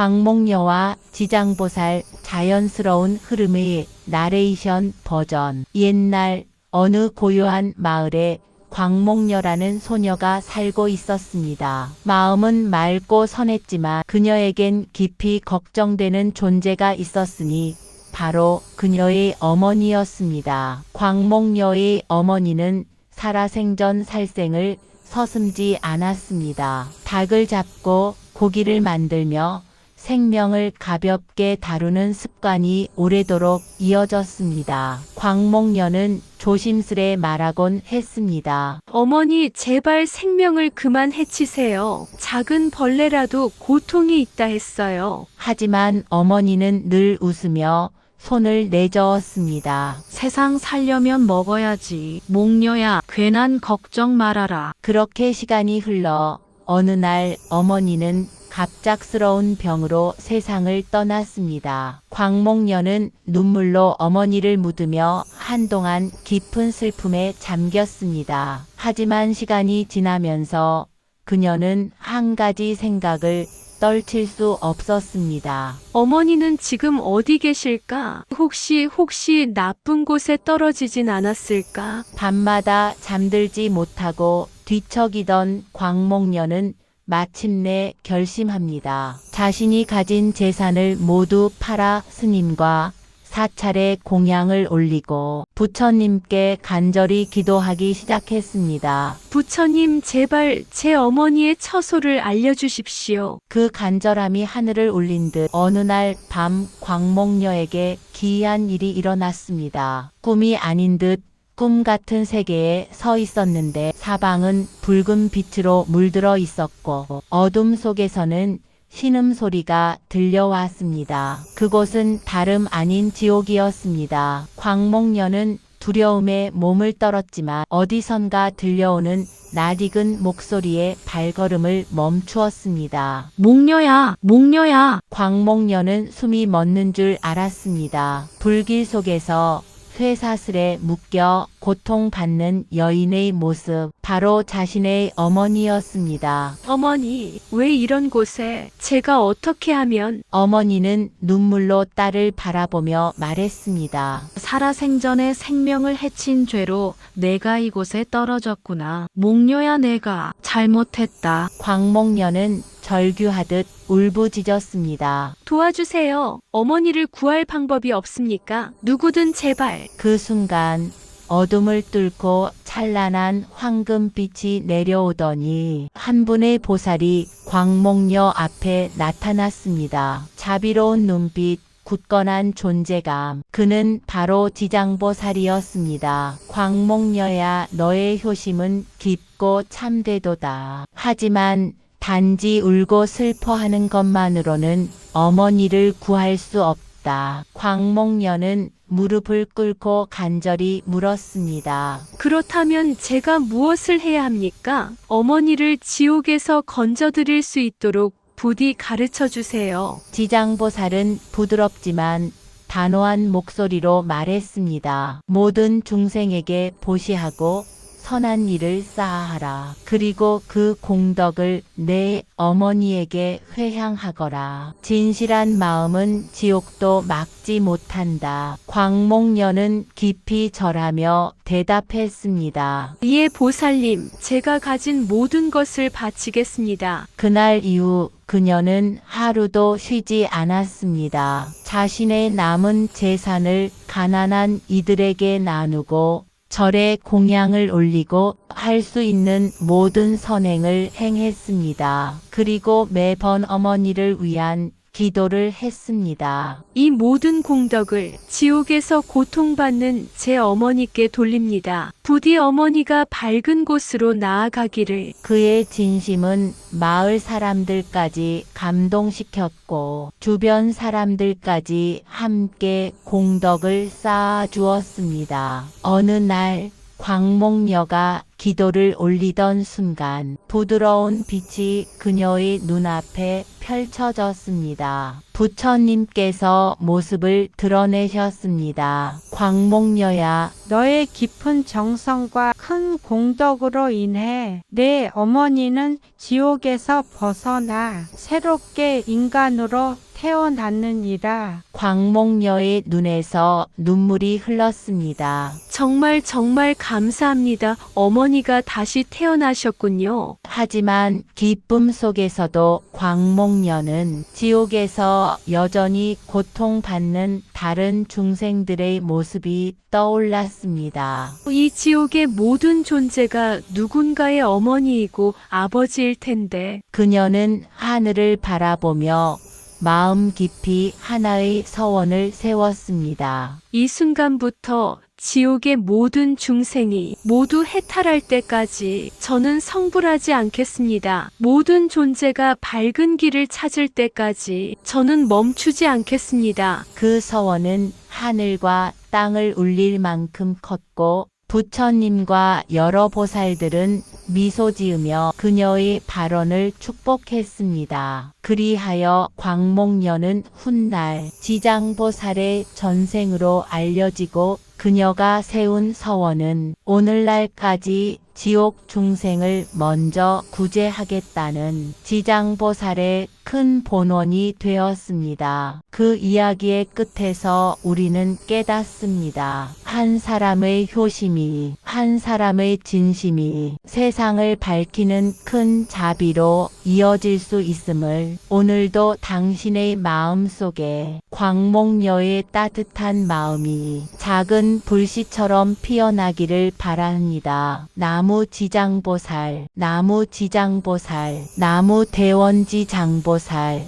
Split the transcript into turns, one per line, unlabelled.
광목녀와 지장보살 자연스러운 흐름의 나레이션 버전. 옛날 어느 고요한 마을에 광목녀라는 소녀가 살고 있었습니다. 마음은 맑고 선했지만 그녀에겐 깊이 걱정되는 존재가 있었으니 바로 그녀의 어머니였습니다. 광목녀의 어머니는 살아생전 살생을 서슴지 않았습니다. 닭을 잡고 고기를 만들며 생명을 가볍게 다루는 습관이 오래도록 이어졌습니다. 광목녀는 조심스레 말하곤 했습니다.
어머니, 제발 생명을 그만 해치세요. 작은 벌레라도 고통이 있다 했어요.
하지만 어머니는 늘 웃으며 손을 내저었습니다.
세상 살려면 먹어야지. 목녀야, 괜한 걱정 말아라.
그렇게 시간이 흘러 어느 날 어머니는 갑작스러운 병으로 세상을 떠났습니다. 광목녀는 눈물로 어머니를 묻으며 한동안 깊은 슬픔에 잠겼습니다. 하지만 시간이 지나면서 그녀는 한 가지 생각을 떨칠 수 없었습니다.
어머니는 지금 어디 계실까? 혹시, 혹시 나쁜 곳에 떨어지진 않았을까?
밤마다 잠들지 못하고 뒤척이던 광목녀는 마침내 결심합니다. 자신이 가진 재산을 모두 팔아 스님과 사찰에 공양을 올리고 부처님께 간절히 기도하기 시작했습니다.
부처님, 제발 제 어머니의 처소를 알려주십시오.
그 간절함이 하늘을 울린 듯 어느 날 밤 광목녀에게 기이한 일이 일어났습니다. 꿈이 아닌 듯 꿈 같은 세계에 서 있었는데 사방은 붉은 빛으로 물들어 있었고 어둠 속에서는 신음 소리가 들려왔습니다. 그곳은 다름 아닌 지옥이었습니다. 광목녀는 두려움에 몸을 떨었지만 어디선가 들려오는 낯익은 목소리에 발걸음을 멈추었습니다.
목녀야, 목녀야.
광목녀는 숨이 멎는 줄 알았습니다. 불길 속에서 쇠사슬에 묶여 고통받는 여인의 모습, 바로 자신의 어머니였습니다.
어머니, 왜 이런 곳에 제가 어떻게 하면
어머니는 눈물로 딸을 바라보며 말했습니다.
살아생전에 생명을 해친 죄로 내가 이곳에 떨어졌구나. 목녀야 내가 잘못했다.
광목녀는 절규하듯 울부짖었습니다.
도와주세요. 어머니를 구할 방법이 없습니까? 누구든 제발.
그 순간 어둠을 뚫고 찬란한 황금빛이 내려오더니 한 분의 보살이 광목녀 앞에 나타났습니다. 자비로운 눈빛, 굳건한 존재감. 그는 바로 지장보살이었습니다. 광목녀야 너의 효심은 깊고 참되도다. 하지만 단지 울고 슬퍼하는 것만으로는 어머니를 구할 수 없다. 광목녀는 무릎을 꿇고 간절히 물었습니다.
그렇다면 제가 무엇을 해야 합니까? 어머니를 지옥에서 건져드릴 수 있도록 부디 가르쳐 주세요.
지장보살은 부드럽지만 단호한 목소리로 말했습니다. 모든 중생에게 보시하고 선한 일을 쌓아하라. 그리고 그 공덕을 내 어머니에게 회향하거라. 진실한 마음은 지옥도 막지 못한다. 광목녀는 깊이 절하며 대답했습니다.
이에 보살님, 제가 가진 모든 것을 바치겠습니다.
그날 이후 그녀는 하루도 쉬지 않았습니다. 자신의 남은 재산을 가난한 이들에게 나누고 절에 공양을 올리고 할 수 있는 모든 선행을 행했습니다. 그리고 매번 어머니를 위한 기도를 했습니다.
이 모든 공덕을 지옥에서 고통받는 제 어머니께 돌립니다. 부디 어머니가 밝은 곳으로 나아가기를
그의 진심은 마을 사람들까지 감동시켰고 주변 사람들까지 함께 공덕을 쌓아 주었습니다. 어느 날 광목녀가 기도를 올리던 순간 부드러운 빛이 그녀의 눈앞에 펼쳐졌습니다. 부처님께서 모습을 드러내셨습니다. 광목녀야,
너의 깊은 정성과 큰 공덕으로 인해 내 어머니는 지옥에서 벗어나 새롭게 인간으로 태어났느니라.
광목녀의 눈에서 눈물이 흘렀습니다.
정말 정말 감사합니다. 어머니가 다시 태어나셨군요.
하지만 기쁨 속에서도 광목녀는 지옥에서 여전히 고통받는 다른 중생들의 모습이 떠올랐습니다.
이 지옥의 모든 존재가 누군가의 어머니이고 아버지일 텐데
그녀는 하늘을 바라보며 마음 깊이 하나의 서원을 세웠습니다.
이 순간부터 지옥의 모든 중생이 모두 해탈할 때까지 저는 성불하지 않겠습니다. 모든 존재가 밝은 길을 찾을 때까지 저는 멈추지 않겠습니다.
그 서원은 하늘과 땅을 울릴 만큼 컸고 부처님과 여러 보살들은 미소 지으며 그녀의 발언을 축복했습니다. 그리하여 광목녀는 훗날 지장보살의 전생으로 알려지고 그녀가 세운 서원은 오늘날까지 지옥 중생을 먼저 구제하겠다는 지장보살의 큰 본원이 되었습니다. 그 이야기의 끝에서 우리는 깨닫습니다. 한 사람의 효심이, 한 사람의 진심이 세상을 밝히는 큰 자비로 이어질 수 있음을 오늘도 당신의 마음 속에 광목녀의 따뜻한 마음이 작은 불씨처럼 피어나기를 바랍니다. 나무 지장보살, 나무 지장보살, 나무 대원지 장보살,